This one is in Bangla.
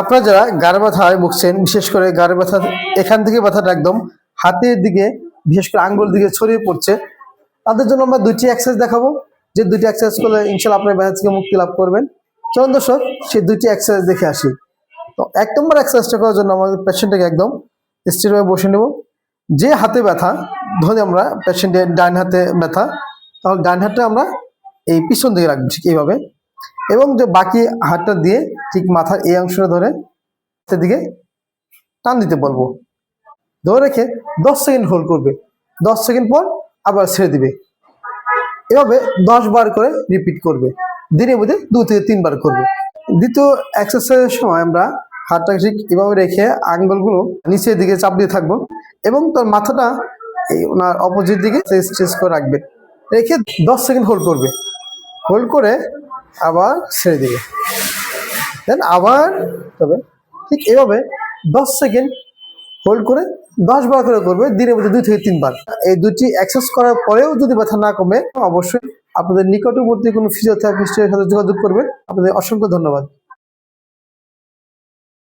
আপনারা যারা গাড় ব্যথায় ভুগছেন বিশেষ করে গাড় ব্যথা এখান থেকে ব্যথাটা একদম হাতের দিকে, বিশেষ করে আঙ্গুল দিকে ছড়িয়ে পড়ছে, তাদের জন্য আমরা দুইটি এক্সারসাইজ দেখাবো। যে দুইটি এক্সারসাইজ করলে ইনশাল্লাহ আপনার ব্যথা থেকে মুক্তি লাভ করবেন। চলুন দর্শক, সেই দুইটি এক্সারসাইজ দেখে আসি। তো এক নম্বর এক্সারসাইজটা করার জন্য আমাদের পেশেন্টটাকে একদম স্থিরভাবে বসে নেব। যে হাতে ব্যথা ধরে আমরা পেশেন্টের ডান হাতে ব্যথা, তাহলে ডান হাতটা আমরা এই পিছন দিকে রাখব ঠিক এইভাবে। এবং যে বাকি হাতটা দিয়ে ঠিক মাথার এই অংশটা ধরে হাতের দিকে টান দিতে বলব। ধরে রেখে দশ সেকেন্ড হোল্ড করবে। দশ সেকেন্ড পর আবার ছেড়ে দিবে। এভাবে দশ বার করে রিপিট করবে। দিনের মধ্যে দু থেকে তিনবার করবে। দ্বিতীয় এক্সারসাইজের সময় আমরা হাতটা ঠিক এভাবে রেখে আঙ্গুলগুলো নিচের দিকে চাপ দিয়ে থাকব এবং তার মাথাটা এই ওনার অপোজিট দিকে স্ট্রেচ করে রাখবে। রেখে দশ সেকেন্ড হোল্ড করবে। হোল্ড করে আবার ছেড়ে দিবে। দেন আবার তবে ঠিক এভাবে দশ সেকেন্ড হোল্ড করে দশ বার করে করবে, দিনের মধ্যে দুই থেকে তিনবার। এই দুটি এক্সারসাইজ করার পরেও যদি ব্যথা না কমে, অবশ্যই আপনাদের নিকটবর্তী কোনো ফিজিওথেরাপিস্টের সাথে যোগাযোগ করবেন। আপনাদের অসংখ্য ধন্যবাদ।